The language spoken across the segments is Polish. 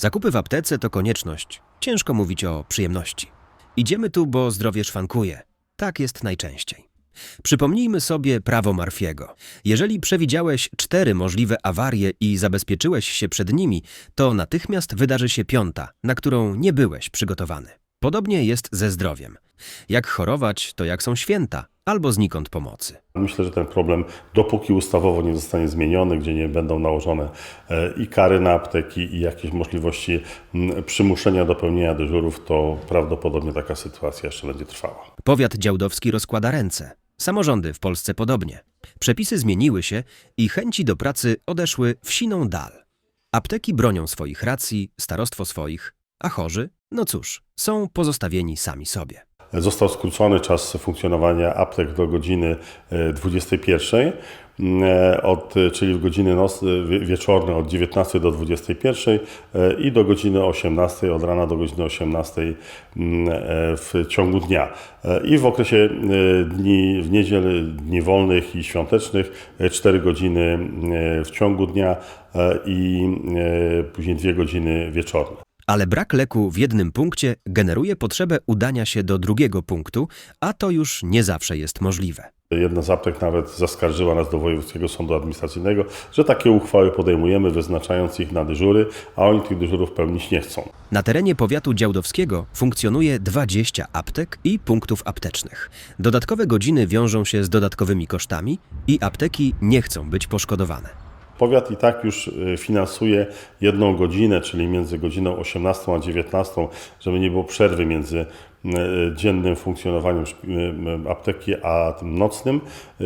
Zakupy w aptece to konieczność. Ciężko mówić o przyjemności. Idziemy tu, bo zdrowie szwankuje. Tak jest najczęściej. Przypomnijmy sobie prawo Marfiego. Jeżeli przewidziałeś cztery możliwe awarie i zabezpieczyłeś się przed nimi, to natychmiast wydarzy się piąta, na którą nie byłeś przygotowany. Podobnie jest ze zdrowiem. Jak chorować, to jak są święta, albo znikąd pomocy. Myślę, że ten problem, dopóki ustawowo nie zostanie zmieniony, gdzie nie będą nałożone e, i kary na apteki, i jakieś możliwości przymuszenia do pełnienia dyżurów, to prawdopodobnie taka sytuacja jeszcze będzie trwała. Powiat działdowski rozkłada ręce. Samorządy w Polsce podobnie. Przepisy zmieniły się i chęci do pracy odeszły w siną dal. Apteki bronią swoich racji, starostwo swoich, a chorzy, no cóż, są pozostawieni sami sobie. Został skrócony czas funkcjonowania aptek do godziny e, 21, e, od, czyli w godziny noc, wie- wieczorne od 19 do 21 e, i do godziny 18, od rana do godziny 18 mm, e, w ciągu dnia. E, I w okresie e, dni, w niedzielę, dni wolnych i świątecznych 4 godziny e, w ciągu dnia e, i e, później 2 godziny wieczorne. Ale brak leku w jednym punkcie generuje potrzebę udania się do drugiego punktu, a to już nie zawsze jest możliwe. Jedna z aptek nawet zaskarżyła nas do Wojewódzkiego Sądu Administracyjnego, że takie uchwały podejmujemy, wyznaczając ich na dyżury, a oni tych dyżurów pełnić nie chcą. Na terenie powiatu działdowskiego funkcjonuje 20 aptek i punktów aptecznych. Dodatkowe godziny wiążą się z dodatkowymi kosztami i apteki nie chcą być poszkodowane. Powiat i tak już y, finansuje jedną godzinę, czyli między godziną 18 a 19, żeby nie było przerwy między y, dziennym funkcjonowaniem y, apteki a tym nocnym,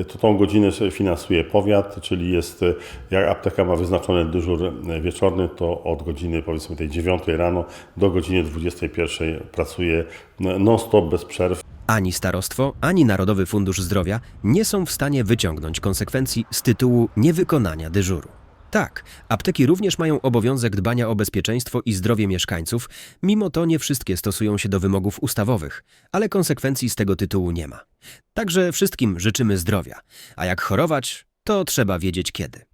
to tą godzinę finansuje powiat, czyli jest, jak apteka ma wyznaczony dyżur wieczorny, to od godziny powiedzmy tej 9 rano do godziny 21 pracuje non-stop bez przerw. Ani starostwo, ani Narodowy Fundusz Zdrowia nie są w stanie wyciągnąć konsekwencji z tytułu niewykonania dyżuru. Tak, apteki również mają obowiązek dbania o bezpieczeństwo i zdrowie mieszkańców, mimo to nie wszystkie stosują się do wymogów ustawowych, ale konsekwencji z tego tytułu nie ma. Także wszystkim życzymy zdrowia, a jak chorować, to trzeba wiedzieć kiedy.